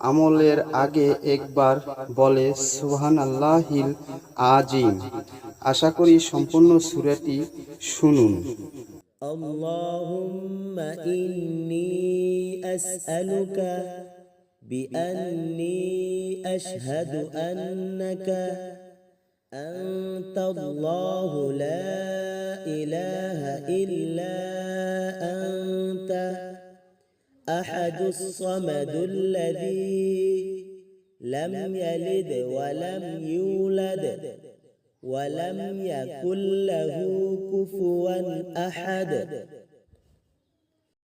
আমলের আগে একবার বলে সুবহান আল্লাহিল আজিম আশা করি সম্পূর্ণ সুরাটি শুনুন اللهم إني أسألك بأني أشهد أنك أنت الله لا إله إلا أحد الصمد الذي لم يلد ولم يولد ولم يكن له كفوا أحد.